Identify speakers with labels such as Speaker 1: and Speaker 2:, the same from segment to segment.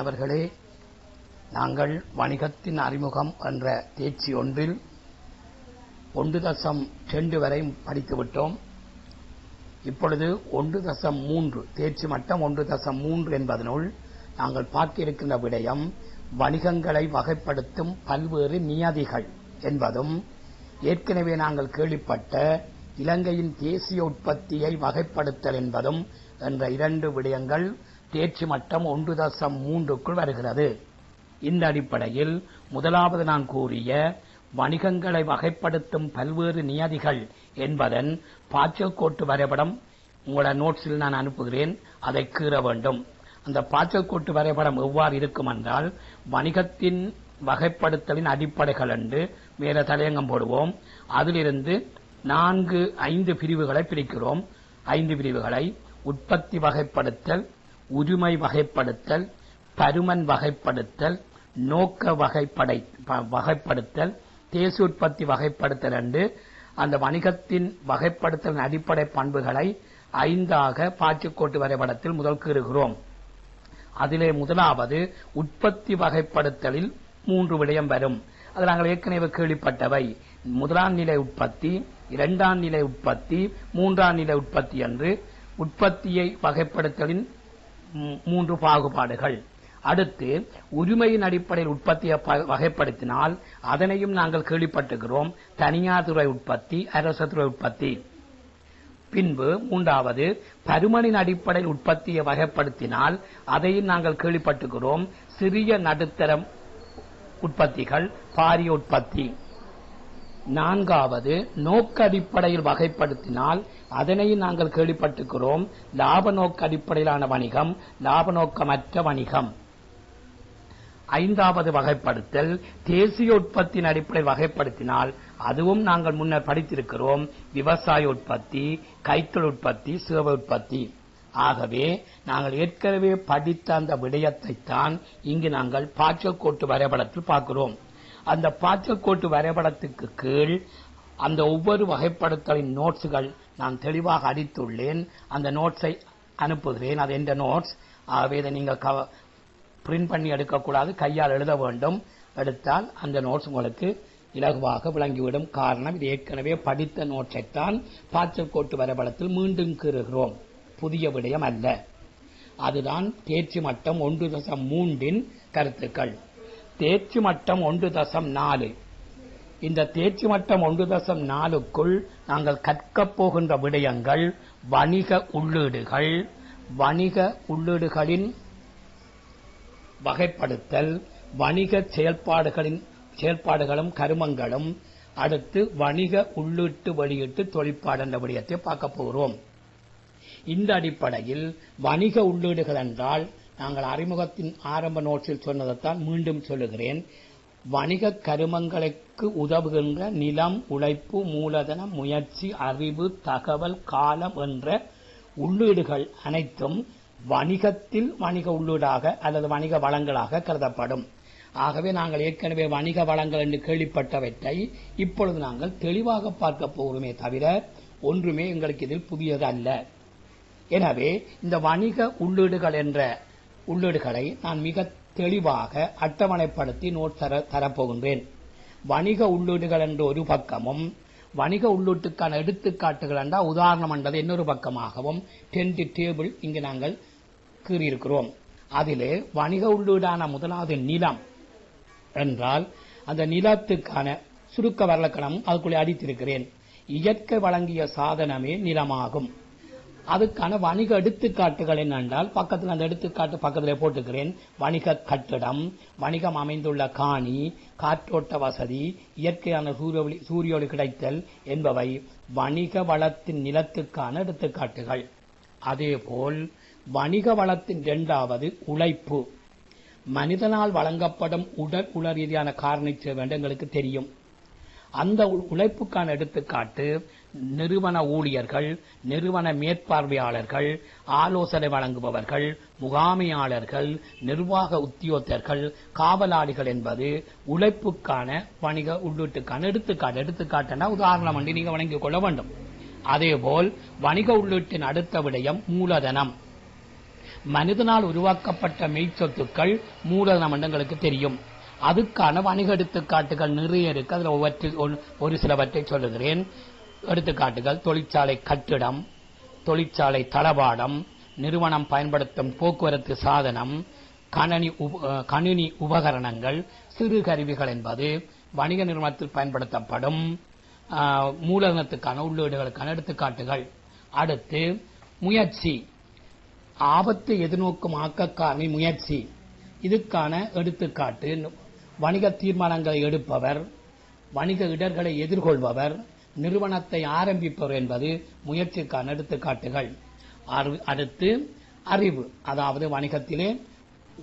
Speaker 1: மாணவர்களே நாங்கள் வணிகத்தின் அறிமுகம் என்ற தேர்ச்சி ஒன்றில் ஒன்று தசம் ரெண்டு வரை படித்துவிட்டோம். இப்பொழுது ஒன்று தசம் மூன்று தேர்ச்சி மட்டம் ஒன்று தசம் மூன்று என்பதனுள் நாங்கள் பார்க்க இருக்கின்ற விடயம் வணிகங்களை வகைப்படுத்தும் பல்வேறு நியதிகள் என்பதும் ஏற்கனவே நாங்கள் கேள்விப்பட்ட இலங்கையின் தேசிய உற்பத்தியை வகைப்படுத்தல் என்பதும் என்ற இரண்டு விடயங்கள் தேர்ச்சி மட்டம் ஒன்று தசம் மூன்றுக்குள் வருகிறது. இந்த அடிப்படையில் முதலாவது நான் கூறிய வணிகங்களை வகைப்படுத்தும் பல்வேறு நியதிகள் என்பதன் பாய்ச்சல் கோட்டு வரைபடம் உங்களோட நோட்ஸில் நான் அனுப்புகிறேன் அதை கீற வேண்டும். அந்த பாய்ச்சல் கோட்டு வரைபடம் எவ்வாறு இருக்கும் என்றால் வணிகத்தின் வகைப்படுத்தலின் அடிப்படைகள் என்று மேல தலையங்கம் போடுவோம். அதிலிருந்து நான்கு ஐந்து பிரிவுகளை பிரிக்கிறோம். ஐந்து பிரிவுகளை உற்பத்தி வகைப்படுத்தல் உரிமை வகைப்படுத்தல் பருமன் வகைப்படுத்தல் நோக்க வகைப்படை வகைப்படுத்தல் தேச உற்பத்தி வகைப்படுத்தல் என்று அந்த வணிகத்தின் வகைப்படுத்தலின் அடிப்படை பண்புகளை ஐந்தாக பாய்ச்சிக்கோட்டு வரைபடத்தில் முதல் கீறுகிறோம். அதிலே முதலாவது உற்பத்தி வகைப்படுத்தலில் மூன்று விடயம் வரும். அது நாங்கள் ஏற்கனவே கேள்விப்பட்டவை. முதலாம் நிலை உற்பத்தி இரண்டாம் நிலை உற்பத்தி மூன்றாம் நிலை உற்பத்தி என்று உற்பத்தியை வகைப்படுத்தலின் மூன்று பாகுபாடுகள். அடுத்து உரிமையின் அடிப்படையில் உற்பத்தியை வகைப்படுத்தினால் அதனையும் நாங்கள் கேள்விப்பட்டுகிறோம் தனியார் துறை உற்பத்தி அரசு துறை உற்பத்தி. பின்பு மூன்றாவது பருமனின் அடிப்படையில் உற்பத்தியை வகைப்படுத்தினால் அதையும் நாங்கள் கேள்விப்பட்டுகிறோம் சிறிய நடுத்தரம் உற்பத்திகள் பாரிய உற்பத்தி. நான்காவது நோக்க அடிப்படையில் வகைப்படுத்தினால் அதனையும் நாங்கள் கேள்விப்பட்டுக்கிறோம் லாப நோக்க அடிப்படையிலான வணிகம் லாப நோக்கமற்ற வணிகம். ஐந்தாவது வகைப்படுத்தல் தேசிய உற்பத்தியின் அடிப்படையில் வகைப்படுத்தினால் அதுவும் நாங்கள் முன்னர் படித்திருக்கிறோம். விவசாய உற்பத்தி கைத்தொழில் உற்பத்தி சேவை உற்பத்தி. ஆகவே நாங்கள் ஏற்கனவே படித்த அந்த விடயத்தை தான் இங்கு நாங்கள் பாய்ச்சல் கோட்டு வரைபடத்தில் பார்க்கிறோம். அந்த பாய்ச்சல் கோட்டு வரைபடத்துக்கு கீழ் அந்த ஒவ்வொரு வகைப்படுத்தலின் நோட்ஸுகள் நான் தெளிவாக அடித்துள்ளேன். அந்த நோட்ஸை அனுப்புகிறேன். அது என்ற நோட்ஸ்? ஆகவே இதை நீங்கள் பிரிண்ட் பண்ணி எடுக்கக்கூடாது. கையால் எழுத வேண்டும். எடுத்தால் அந்த நோட்ஸ் உங்களுக்கு இலகுவாக விளங்கிவிடும். காரணம் இது ஏற்கனவே படித்த நோட்ஸை தான் கோட்டு வரைபடத்தில் மீண்டும் கீறுகிறோம். புதிய விடயம் அல்ல. அதுதான் தேர்ச்சி மட்டம் ஒன்று தசம் மூன்றின் கருத்துக்கள். தேர்ச்சி மட்டம் ஒன்று தசம் நாலு. இந்த தேர்ச்சி மட்டம் ஒன்று தசம் நாலுக்குள் நாங்கள் கற்கப் போகின்ற விடயங்கள் வணிக உள்ளீடுகள். வணிக உள்ளீடுகளின் வகைப்படுத்தல் வணிக செயல்பாடுகளின் செயல்பாடுகளும் கருமங்களும் அடுத்து வணிக உள்ளீட்டு வெளியீட்டு தொழிற்பாடு என்ற விடயத்தை பார்க்க போகிறோம். இந்த அடிப்படையில் வணிக உள்ளீடுகள் என்றால் நாங்கள் அறிமுகத்தின் ஆரம்ப நோட்ஸில் சொன்னதைத்தான் மீண்டும் சொல்லுகிறேன். வணிக கருமங்களுக்கு உதவுகின்ற நிலம் உழைப்பு மூலதனம் முயற்சி அறிவு தகவல் காலம் என்ற உள்ளீடுகள் அனைத்தும் வணிகத்தில் வணிக உள்ளீடாக அல்லது வணிக வளங்களாக கருதப்படும். ஆகவே நாங்கள் ஏற்கனவே வணிக வளங்கள் என்று கேள்விப்பட்டவற்றை இப்பொழுது நாங்கள் தெளிவாக பார்க்க போகிறோமே தவிர ஒன்றுமே எங்களுக்கு இதில் புதியது அல்ல எனவே இந்த வணிக உள்ளீடுகள் என்ற உள்ளீடுகளை நான் மிக தெளிவாக அட்டவணைப்படுத்தி நோட் தர தரப்போகின்றேன். வணிக உள்ளீடுகள் என்ற ஒரு பக்கமும் வணிக உள்ளீட்டுக்கான எடுத்துக்காட்டுகள் என்றால் உதாரணம் என்றது இன்னொரு பக்கமாகவும் டென்ட் டேபிள் இங்கு நாங்கள் கீறியிருக்கிறோம். அதிலே வணிக உள்ளீடான முதலாவது நிலம் என்றால் அந்த நிலத்துக்கான சுருக்க வரலக்கணமும் அதுக்குள்ளே அடித்திருக்கிறேன். இயற்கை வழங்கிய சாதனமே நிலமாகும். அதுக்கான வணிக எடுத்துக்காட்டுகள் என்னென்றால் பக்கத்தில் அந்த எடுத்துக்காட்டு பக்கத்தில் போட்டுக்கிறேன். வணிக கட்டிடம் வணிகம் அமைந்துள்ள காணி காற்றோட்ட வசதி இயற்கையான சூரிய சூரியொளி கிடைத்தல் என்பவை வணிக வளத்தின் நிலத்துக்கான எடுத்துக்காட்டுகள். அதேபோல் வணிக வளத்தின் இரண்டாவது உழைப்பு. மனிதனால் வழங்கப்படும் உடல் உள ரீதியான காரணி எங்களுக்கு தெரியும். அந்த உழைப்புக்கான எடுத்துக்காட்டு நிறுவன ஊழியர்கள் நிறுவன மேற்பார்வையாளர்கள் ஆலோசனை வழங்குபவர்கள் முகாமையாளர்கள் நிர்வாக உத்தியோகத்தர்கள் காவலாளிகள் என்பது உழைப்புக்கான வணிக உள்ளீட்டுக்கான எடுத்துக்காட்டு. எடுத்துக்காட்டுனா உதாரணம் வந்து நீங்க வழங்கிக் கொள்ள வேண்டும். அதேபோல் வணிக உள்ளீட்டின் அடுத்த விடயம் மூலதனம். மனிதனால் உருவாக்கப்பட்ட மெய்ச்சொத்துக்கள் மூலதனம் எங்களுக்கு தெரியும். அதுக்கான வணிக எடுத்துக்காட்டுகள் நிறைய இருக்கு. அதுல ஒவ்வொரு ஒரு சிலவற்றை சொல்லுகிறேன். எடுத்துக்காட்டுகள் தொழிற்சாலை கட்டிடம் தொழிற்சாலை தளவாடம் நிறுவனம் பயன்படுத்தும் போக்குவரத்து சாதனம் கணனி உப- அஹ், கணினி உபகரணங்கள் சிறு கருவிகள் என்பது வணிக நிறுவனத்தில் பயன்படுத்தப்படும் ஆஹ், மூலதனத்துக்கான உள்ளீடுகளுக்கான எடுத்துக்காட்டுகள். அடுத்து முயற்சி. ஆபத்து எதிர்நோக்கும் ஆக்கக்காரணி முயற்சி. இதுக்கான எடுத்துக்காட்டு வணிக தீர்மானங்களை எடுப்பவர் வணிக இடர்களை எதிர்கொள்பவர் நிறுவனத்தை ஆரம்பிப்பவர் என்பது முயற்சிக்கான எடுத்துக்காட்டுகள். அடுத்து அறிவு. அதாவது வணிகத்திலே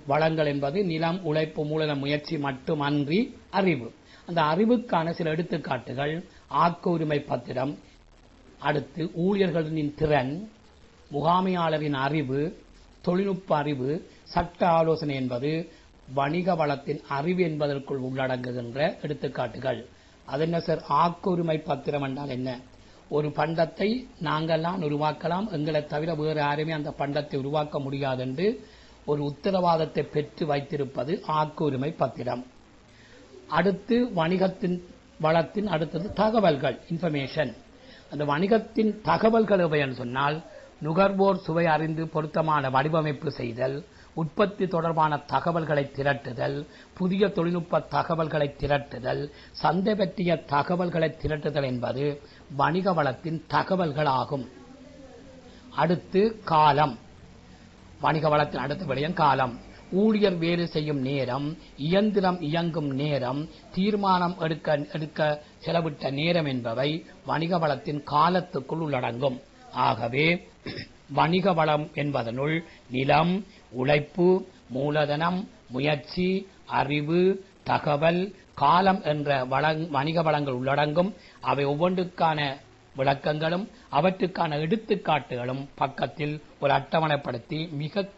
Speaker 1: வளங்கள் என்பது நிலம் உழைப்பு மூலன முயற்சி மட்டுமன்றி அறிவு. அந்த அறிவுக்கான சில எடுத்துக்காட்டுகள். ஆக்க உரிமை பத்திரம். அடுத்து ஊழியர்களின் திறன். முகாமையாளரின் அறிவு. தொழில்நுட்ப அறிவு. சட்ட ஆலோசனை என்பது. வணிக வளத்தின் அறிவு என்பதற்குள் உள்ளடங்குகின்ற எடுத்துக்காட்டுகள். அது என்ன சார்? ஆக்குரிமை பத்திரம் என்றால் என்ன? ஒரு பண்டத்தை நாங்கள்லாம் உருவாக்கலாம். எங்களை தவிர வேறு யாருமே அந்த பண்டத்தை உருவாக்க முடியாது என்று ஒரு உத்தரவாதத்தை பெற்று வைத்திருப்பது ஆக்குரிமை பத்திரம். அடுத்து வணிகத்தின் வளத்தின் அடுத்தது தகவல்கள் இன்ஃபர்மேஷன் அந்த வணிகத்தின் தகவல்கள் எவைன்னு சொன்னால் நுகர்வோர் சுவை அறிந்து பொருத்தமான வடிவமைப்பு செய்தல் உற்பத்தி தொடர்பான தகவல்களை திரட்டுதல் புதிய தொழில்நுட்ப தகவல்களை திரட்டுதல் சந்தை பற்றிய தகவல்களை திரட்டுதல் என்பது வணிக வளத்தின் தகவல்கள் ஆகும் அடுத்து காலம். வணிக வளத்தின் அடுத்த விடயம் காலம். ஊழியர் வேறு செய்யும் நேரம் இயந்திரம் இயங்கும் நேரம் தீர்மானம் எடுக்க எடுக்க செலவிட்ட நேரம் என்பவை வணிக வளத்தின் காலத்துக்குள் உள்ளடங்கும். ஆகவே வணிக வளம் என்பதனுள் நிலம் உழைப்பு மூலதனம் முயற்சி அறிவு தகவல் காலம் என்ற வளங் வணிக வளங்கள் உள்ளடங்கும். அவை ஒவ்வொன்றுக்கான விளக்கங்களும் அவற்றுக்கான எடுத்துக்காட்டுகளும் பக்கத்தில் ஒரு அட்டவணைப்படுத்தி மிக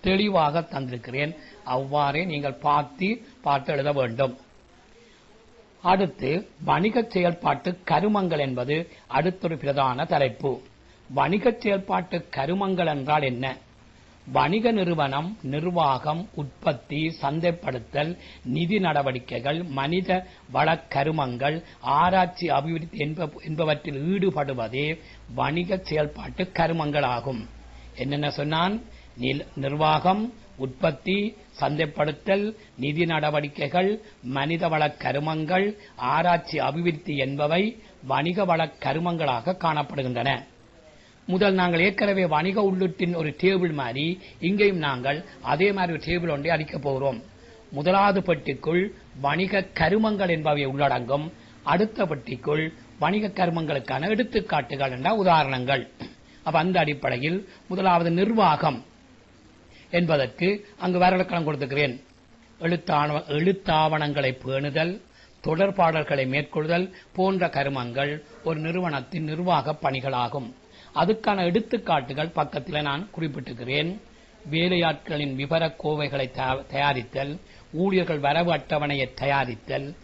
Speaker 1: தெளிவாக தந்திருக்கிறேன். அவ்வாறே நீங்கள் பார்த்து பார்த்து எழுத வேண்டும். அடுத்து வணிக செயல்பாட்டு கருமங்கள் என்பது அடுத்தொரு பிரதான தலைப்பு. வணிக செயல்பாட்டு கருமங்கள் என்றால் என்ன? வணிக நிறுவனம் நிர்வாகம் உற்பத்தி சந்தைப்படுத்தல் நிதி நடவடிக்கைகள் மனித வள கருமங்கள் ஆராய்ச்சி அபிவிருத்தி என்ப- என்பவற்றில் ஈடுபடுவதே வணிக செயல்பாட்டு கருமங்கள் ஆகும் என்னென்ன சொன்னான்? நிர்வாகம் உற்பத்தி சந்தைப்படுத்தல் நிதி நடவடிக்கைகள் மனிதவள கருமங்கள் ஆராய்ச்சி அபிவிருத்தி என்பவை வணிக வள கருமங்களாக காணப்படுகின்றன. முதல் நாங்கள் ஏற்கனவே வணிக உள்ளிட்டின் ஒரு டேபிள் மாதிரி இங்கேயும் நாங்கள் அதே மாதிரி ஒரு டேபிள் ஒன்றை அளிக்கப் போகிறோம். முதலாவது பெட்டிக்குள் வணிக கருமங்கள் என்பவை உள்ளடங்கும். அடுத்த பெட்டிக்குள் வணிக கருமங்களுக்கான எடுத்துக்காட்டுகள் என்ற உதாரணங்கள். அப்ப அந்த அடிப்படையில் முதலாவது நிர்வாகம் என்பதற்கு அங்கு வரலக்கணம் கொடுத்துக்கிறேன். எழுத்தாண எழுத்தாவணங்களை பேணுதல் தொடர்பாடல்களை மேற்கொள்ளுதல் போன்ற கருமங்கள் ஒரு நிறுவனத்தின் நிர்வாக பணிகளாகும். அதுக்கான எடுத்துக்காட்டுகள் பக்கத்தில் நான் குறிப்பிட்டிருக்கிறேன். வேலையாட்களின் விவர கோவைகளை தயாரித்தல் ஊழியர்கள் வரவு அட்டவணையை தயாரித்தல்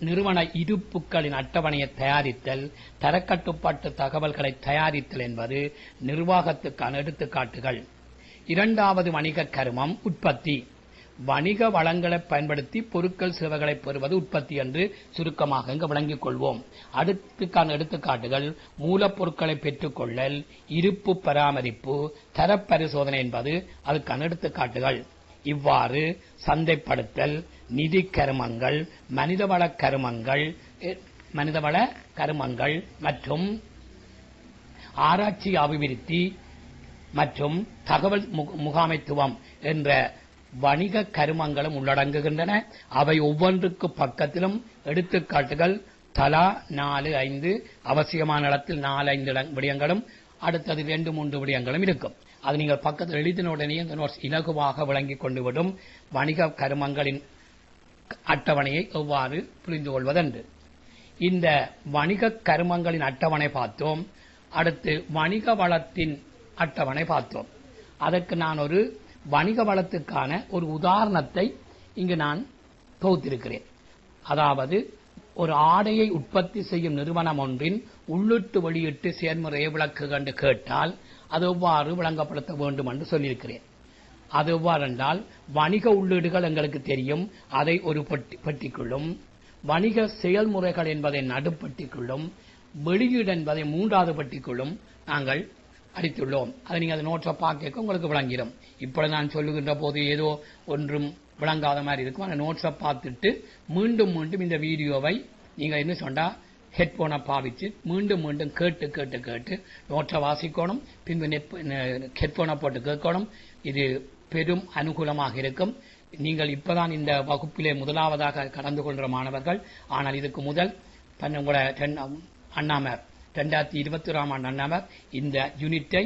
Speaker 1: நிறுவன இருப்புக்களின் அட்டவணையை தயாரித்தல் தரக்கட்டுப்பாட்டு தகவல்களை தயாரித்தல் என்பது நிர்வாகத்துக்கான எடுத்துக்காட்டுகள். இரண்டாவது வணிக கருமம் உற்பத்தி. வணிக வளங்களை பயன்படுத்தி பொருட்கள் சேவைகளை பெறுவது உற்பத்தி என்று சுருக்கமாக இங்கு விளங்கிக் கொள்வோம். அடுத்துக்கான எடுத்துக்காட்டுகள் மூலப்பொருட்களை பெற்றுக்கொள்ளல் இருப்பு பராமரிப்பு தர பரிசோதனை என்பது அதுக்கான எடுத்துக்காட்டுகள். இவ்வாறு சந்தைப்படுத்தல் நிதி கருமங்கள் மனிதவள கருமங்கள் மனிதவள கருமங்கள் மற்றும் ஆராய்ச்சி அபிவிருத்தி மற்றும் தகவல் மு- முகாமைத்துவம் என்ற வணிக கருமங்களும் உள்ளடங்குகின்றன. அவை ஒவ்வொன்றுக்கு பக்கத்திலும் எடுத்துக்காட்டுகள் தலா நாலு ஐந்து அவசியமான இடத்தில் நாலு ஐந்து விடயங்களும் அடுத்தது ரெண்டு மூன்று விடயங்களும் இருக்கும். அது நீங்கள் பக்கத்தில் எழுதின உடனே இந்த நோட்ஸ் இலகுவாக விளங்கிக் கொண்டு விடும் வணிக கருமங்களின் அட்டவணையை எவ்வாறு புரிந்து கொள்வதென்று. இந்த வணிக கருமங்களின் அட்டவணை பார்த்தோம். அடுத்து வணிக வளத்தின் அட்டவணை பார்த்தோம். அதற்கு நான் ஒரு வணிக வளத்துக்கான ஒரு உதாரணத்தை இங்கு நான் தொகுத்திருக்கிறேன். அதாவது ஒரு ஆடையை உற்பத்தி செய்யும் நிறுவனம் ஒன்றின் உள்ளிட்டு வெளியிட்டு செயல்முறையை விளக்கு கண்டு கேட்டால் அது எவ்வாறு விளங்கப்படுத்த வேண்டும் என்று சொல்லியிருக்கிறேன். அது எவ்வாறென்றால் வணிக உள்ளீடுகள் எங்களுக்கு தெரியும் அதை ஒரு பெட்டிக்குள்ளும் வணிக செயல்முறைகள் என்பதை நடுப்பட்டிக்குள்ளும் வெளியீடு என்பதை மூன்றாவது பட்டிக்குள்ளும் நாங்கள் அடித்துள்ளோம் அதை நீங்க அந்த நோட்ஸை பார்க்க உங்களுக்கு விளங்கிடும் இப்பொழுது நான் சொல்லுகின்ற போது ஏதோ ஒன்றும் விளங்காத மாதிரி இருக்கும். அந்த நோட்ஸை பார்த்துட்டு மீண்டும் மீண்டும் இந்த வீடியோவை நீங்க என்ன சொன்னா ஹெட்போனை பாவிச்சு மீண்டும் மீண்டும் கேட்டு கேட்டு கேட்டு நோட்ஸை வாசிக்கணும். பின்பு நெட் ஹெட்போனை போட்டு கேட்கணும். இது பெரும் அனுகூலமாக இருக்கும். நீங்கள் இப்பதான் இந்த வகுப்பிலே முதலாவதாக கலந்து கொள்கிற மாணவர்கள். ஆனால் இதுக்கு முதல் தன் அண்ணாமர் ரெண்டாயிரத்தி இருபத்தி ஓராம் ஆண்டு அண்ணாமர் இந்த யூனிட்டை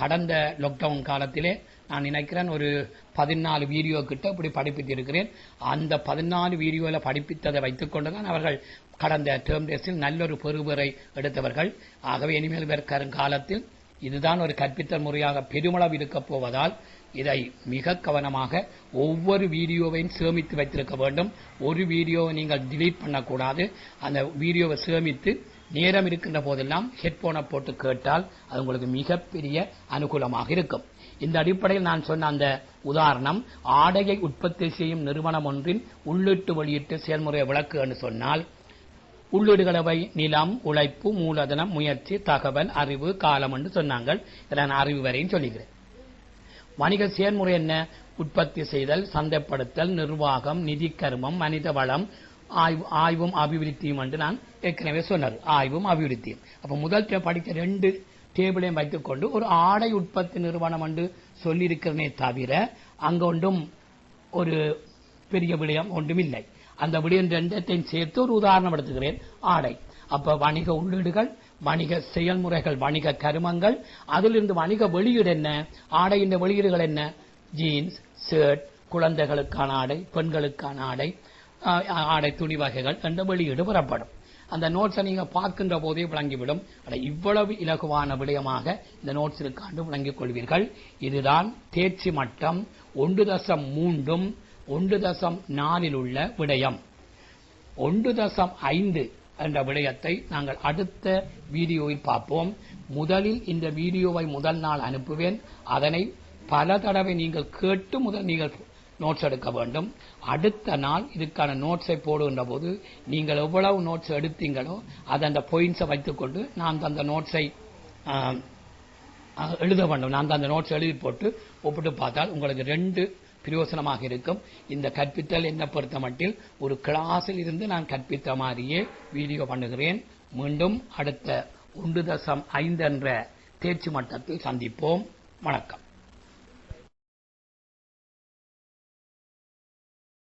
Speaker 1: கடந்த லாக்டவுன் காலத்திலே நான் நினைக்கிறேன் ஒரு பதினாலு வீடியோ கிட்ட இப்படி படிப்பித்திருக்கிறேன். அந்த பதினாலு வீடியோவில் படிப்பித்ததை வைத்துக் கொண்டுதான் அவர்கள் கடந்த டேர்ம் டேஸில் நல்லொரு பெறுபரை எடுத்தவர்கள். ஆகவே இனிமேல் வரும் காலத்தில் இதுதான் ஒரு கற்பித்தல் முறையாக பெருமளவு இருக்கப் போவதால் இதை மிக கவனமாக ஒவ்வொரு வீடியோவையும் சேமித்து வைத்திருக்க வேண்டும். ஒரு வீடியோவை நீங்கள் டிலீட் பண்ணக்கூடாது. அந்த வீடியோவை சேமித்து நேரம் இருக்கின்ற போதெல்லாம் ஹெட்போனை போட்டு கேட்டால் அது உங்களுக்கு மிகப்பெரிய அனுகூலமாக இருக்கும். இந்த அடிப்படையில் நான் சொன்ன அந்த உதாரணம் ஆடையை உற்பத்தி செய்யும் நிறுவனம் ஒன்றின் உள்ளீட்டு வெளியீட்டு செயல்முறை விளக்கு என்று சொன்னால் உள்ளீடுகளவை நிலம் உழைப்பு மூலதனம் முயற்சி தகவல் அறிவு காலம் என்று சொன்னாங்க. இதை நான் அறிவு வரையும் சொல்லுகிறேன் வணிக செயல்முறை என்ன? உற்பத்தி செய்தல் சந்தைப்படுத்தல் நிர்வாகம் நிதி கருமம் மனித வளம் ஆய்வும் அபிவிருத்தியும் என்று நான் ஏற்கனவே சொன்னது. ஆய்வும் அபிவிருத்தியும். அப்ப முதல் படித்த ரெண்டு டேபிளையும் வைத்துக்கொண்டு ஒரு ஆடை உற்பத்தி நிறுவனம் என்று சொல்லியிருக்கிறனே தவிர அங்கு ஒன்றும் ஒரு பெரிய விடயம் ஒன்றும் இல்லை. அந்த விடயம் ரெண்டத்தையும் சேர்த்து ஒரு உதாரணம் எடுத்துக்கிறேன். ஆடை. அப்ப வணிக உள்ளீடுகள் வணிக செயல்முறைகள் வணிக கருமங்கள் அதிலிருந்து வணிக வெளியீடு என்ன? ஆடையின் வெளியீடுகள் என்ன? ஜீன்ஸ் ஷர்ட் குழந்தைகளுக்கான ஆடை பெண்களுக்கான ஆடை ஆடை துணி வகைகள் என்ற வெளியீடு பெறப்படும். அந்த நோட்ஸை நீங்க பார்க்கின்ற போதே விளங்கிவிடும். அட இவ்வளவு இலகுவான விடயமாக இந்த நோட்ஸ் இருக்காண்டு விளங்கிக் கொள்வீர்கள். இதுதான் தேர்ச்சி மட்டம். ஒன்று தசம் மூன்றும் ஒன்று தசம் நாலில் உள்ள விடயம். ஒன்று தசம் ஐந்து என்ற விடயத்தை நாங்கள் அடுத்த வீடியோவில் பார்ப்போம். முதலில் இந்த வீடியோவை முதல் நாள் அனுப்புவேன். அதனை பல தடவை நீங்கள் கேட்டு முதல் நீங்கள் நோட்ஸ் எடுக்க வேண்டும். அடுத்த நாள் இதுக்கான நோட்ஸை போடுகின்ற போது நீங்கள் எவ்வளவு நோட்ஸ் எடுத்தீங்களோ அதை அந்த பாயிண்ட்ஸை வைத்துக்கொண்டு நான் அந்த நோட்ஸை எழுத வேண்டும். நான் அந்த நோட்ஸ் எழுதி போட்டு ஒப்பிட்டு பார்த்தால் உங்களுக்கு ரெண்டு பிரயோசனமாக இருக்கும். இந்த கற்பித்தல் என்ன பொறுத்த மட்டில் ஒரு கிளாஸில் இருந்து நான் கற்பித்த மாதிரியே வீடியோ பண்ணுகிறேன். மீண்டும் அடுத்த ஒன்று தசம் ஐந்து என்ற தேர்ச்சி மட்டத்தில் சந்திப்போம். வணக்கம்.